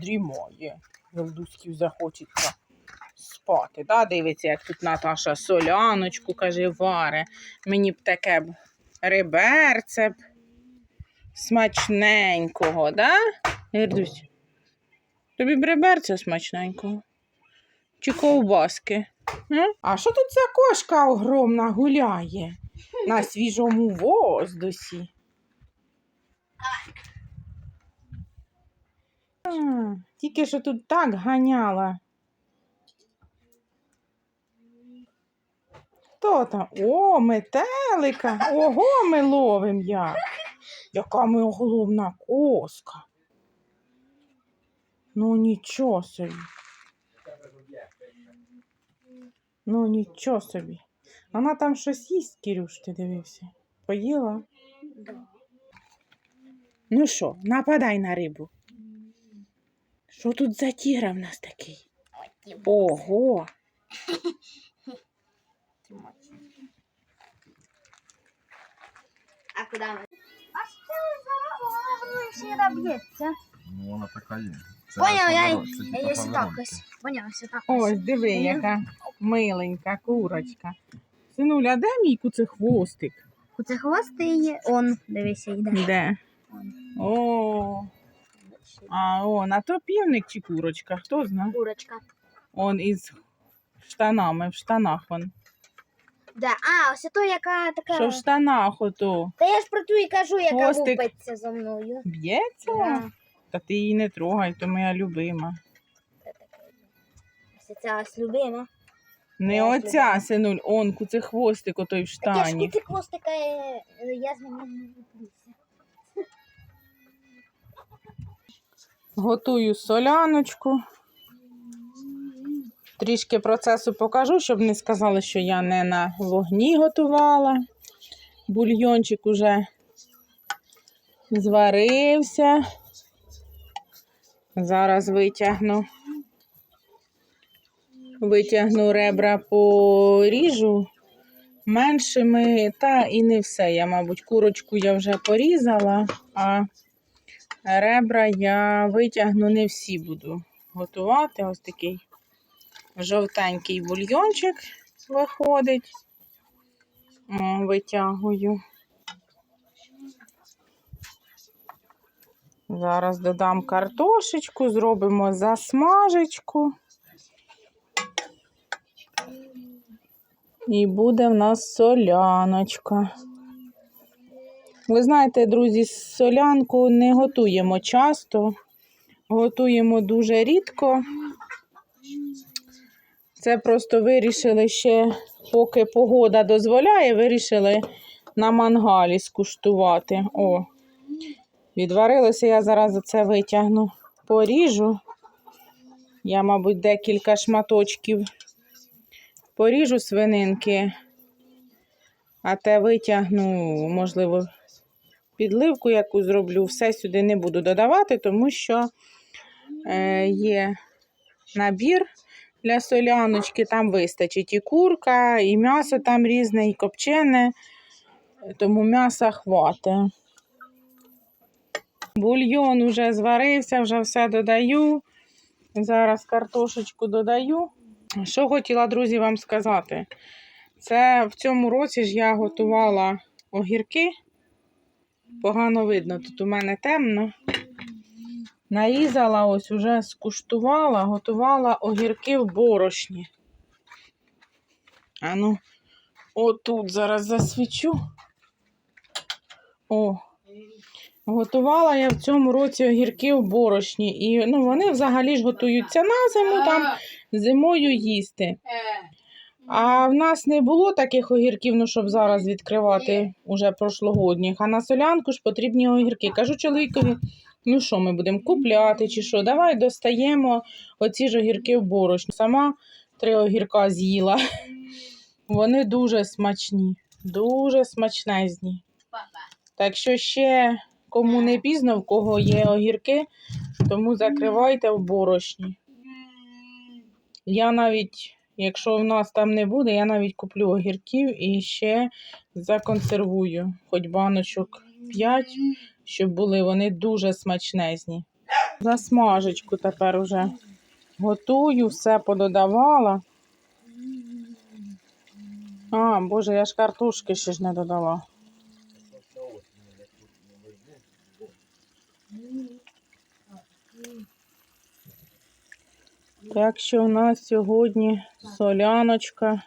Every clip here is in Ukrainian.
дрімає. Велдуськів захочеться спати. Да? Дивиться, як тут Наташа соляночку каже, варе. Мені б таке б реберце б смачненького, да? Гердусь, тобі б реберце смачненького? Чи ковбаски? М? А що тут за кошка огромна гуляє на свіжому воздусі? А, тільки що тут так ганяла. Хто там? О, метелика. Ого, ми ловим як. Яка ми головна коска. Ну нічого собі. Ну нічого собі. Вона там щось їсть, Кирюш, ти дивився. Поїла? Ну що, нападай на рибу. Що тут за тігра в нас такий? Ого. А куди ми? А що вона ще наб'ється? Ну, вона така є. Це Поняв, я, я, типа я сюди поворот. ось. Поняв, сюди Ось, диви, яка миленька курочка. Синуля, де мій куцехвостик? У це хвости є. Он, дивися, йде. Де? Он. О, а он, а то півник чи курочка, хто знає? Курочка. Он із штанами, в штанах он. Да. А, ось то, яка така. Що в штанах ото Та я ж про ту і кажу, яка Хвостик. лупиться за мною. б'ється? Да. Та ти її не трогай, то моя любима. Ось ця ось любима. Не Я оця, синуль, он куцехвостик отой в Так я ж штані. хвостика, е, е, я з ним не люблюся. Готую соляночку. Трішки процесу покажу, щоб не сказали, що я не на вогні готувала. Бульйончик уже зварився. Зараз витягну. Витягну ребра поріжу меншими, та і не все. Я, мабуть, курочку я вже порізала, а ребра я витягну не всі буду готувати. Ось такий жовтенький бульйончик виходить. О, Витягую. Зараз додам картошечку, зробимо засмажечку. І буде в нас соляночка. Ви знаєте, друзі, солянку не готуємо часто, готуємо дуже рідко. Це просто вирішили ще, поки погода дозволяє, вирішили на мангалі скуштувати. О, відварилося, я зараз це витягну, поріжу. Я, мабуть, декілька шматочків поріжу свининки, а те витягну, можливо, підливку яку зроблю. Все сюди не буду додавати, тому що е, є набір для соляночки, там вистачить і курка, і м'ясо там різне, і копчене, тому м'яса хватить. Бульйон вже зварився, вже все додаю. Зараз картошечку додаю. Що хотіла, друзі, вам сказати? Це в цьому році ж я готувала огірки. Погано видно, тут у мене темно. Нарізала, ось уже скуштувала, готувала огірки в борошні. А ну, отут зараз засвічу. О, готувала я в цьому році огірки в борошні. І ну, вони взагалі ж готуються на зиму, там зимою їсти. А в нас не було таких огірків, ну щоб зараз відкривати уже прошлогодніх. А на солянку ж потрібні огірки. Кажу чоловікові, ну що ми будемо купляти чи що? Давай достаємо оці ж огірки в борошні. Сама три огірка з'їла. Вони дуже смачні, дуже смачнезні. Так що ще кому не пізно, в кого є огірки, тому закривайте в борошні. Я навіть, якщо в нас там не буде, я навіть куплю огірків і ще законсервую, хоч баночок 5, щоб були вони дуже смачнезні. Засмажечку тепер уже готую, все пододавала. А, боже, я ж картошки ще ж не додала. Так що в нас сьогодні соляночка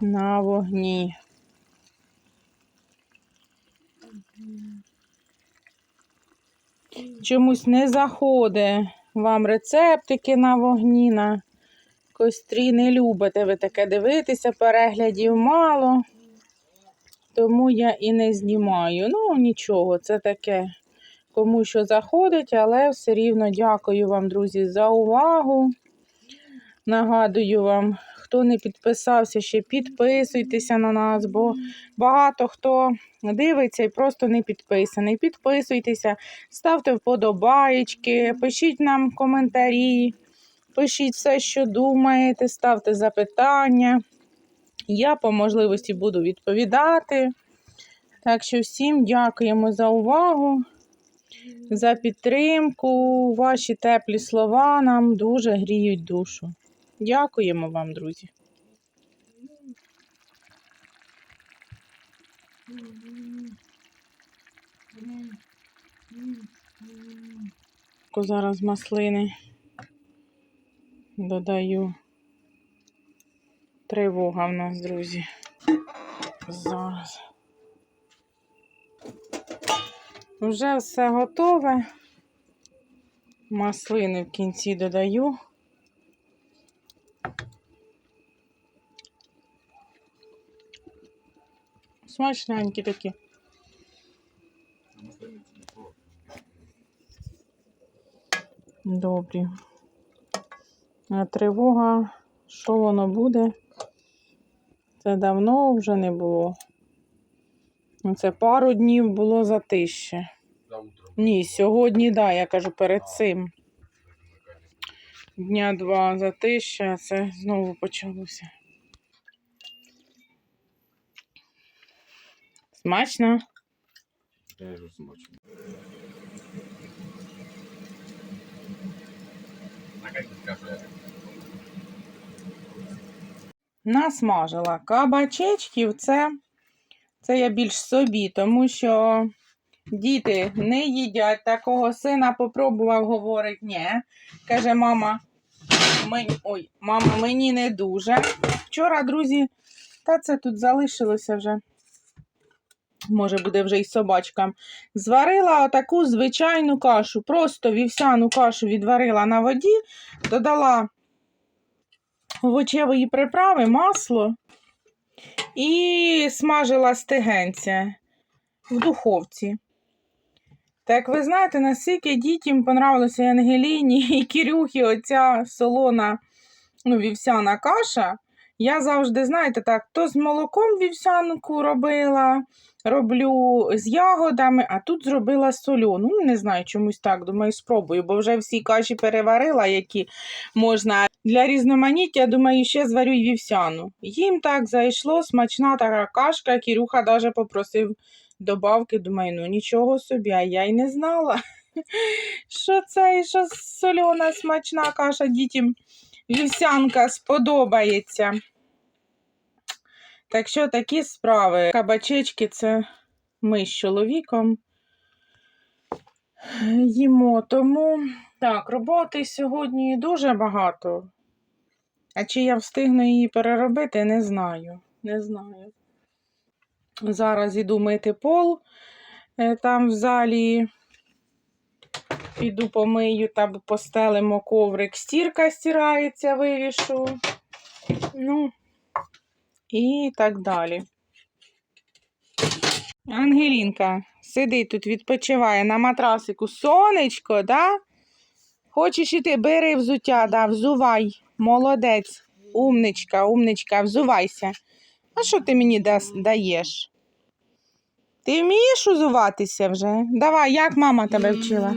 на вогні. Чомусь не заходить вам рецептики на вогні, на кострі не любите ви таке дивитися, переглядів мало. Тому я і не знімаю. Ну, нічого, це таке кому що заходить, але все рівно дякую вам, друзі, за увагу. Нагадую вам, хто не підписався, ще підписуйтеся на нас, бо багато хто дивиться і просто не підписаний. Підписуйтеся, ставте вподобаєчки, пишіть нам коментарі, пишіть все, що думаєте, ставте запитання. Я по можливості буду відповідати. Так що всім дякуємо за увагу, за підтримку. Ваші теплі слова нам дуже гріють душу. Дякуємо вам, друзі. Зараз маслини додаю. Тривога в нас, друзі. Зараз. Вже все готове. Маслини в кінці додаю. Смачненькі такі. Добрі. Тривога, що воно буде? Це давно вже не було. Ну, Це пару днів було затище. Ні, сьогодні, да, я кажу перед цим. Дня два затища, а це знову почалося. Смачно? Я вже смачно. Насмажила кабачечків, це, це я більш собі, тому що діти не їдять такого сина, попробував, говорить, ні. Каже, мама, мені, ой, мама, мені не дуже. Вчора, друзі, та це тут залишилося вже. Може, буде вже й собачкам. Зварила отаку звичайну кашу. Просто вівсяну кашу відварила на воді, додала овочевої приправи, масло і смажила стегенця в духовці. Так ви знаєте, наскільки дітям понравилося Ангеліні і Кирюхі оця солона ну, вівсяна каша. Я завжди, знаєте, так, то з молоком вівсянку робила, роблю з ягодами, а тут зробила сольону. Ну, не знаю, чомусь так, думаю, спробую, бо вже всі каші переварила, які можна. Для різноманіття, думаю, ще зварю й вівсяну. Їм так зайшло, смачна така кашка. Кірюха навіть попросив добавки. Думаю, ну нічого собі, а я й не знала. Що це і що сольона смачна каша дітям вівсянка сподобається. Так що такі справи. Кабачечки це ми з чоловіком їмо. Тому так, роботи сьогодні дуже багато. А чи я встигну її переробити, не знаю. Не знаю. Зараз іду мити пол е, там в залі. Піду помию та постелимо коврик. Стірка стирається, вивішу. Ну, і так далі. Ангелінка сидить тут, відпочиває на матрасику. Сонечко, да? Хочеш іти, бери взуття, да, взувай. Молодець. Умничка, умничка, взувайся. А що ти мені дас- даєш? Ти вмієш узуватися вже? Давай, як мама тебе вчила?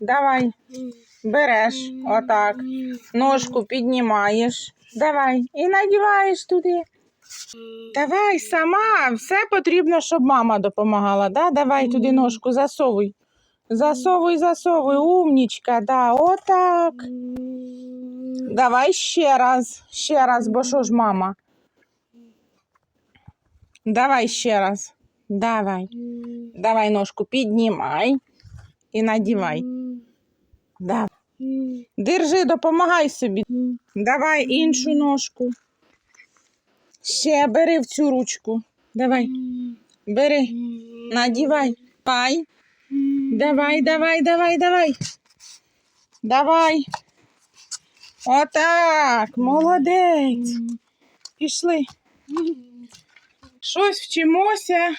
Давай, береш, отак. Ножку піднімаєш. Давай. І надіваєш туди. Давай сама. Все потрібно, щоб мама допомагала. Да? Давай туди ножку засовуй. Засовуй, засовуй, умнічка, да, отак. Давай ще раз, ще раз, бо що ж мама? Давай ще раз. Давай. Давай ножку піднімай і надівай. Давай. Держи, допомагай собі. Давай іншу ножку. Ще бери в цю ручку. Давай. Бери. Надівай. Пай. Давай, давай, давай, давай. Давай. Отак. Молодець. Пішли. Щось вчимося,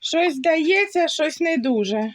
щось здається, щось не дуже.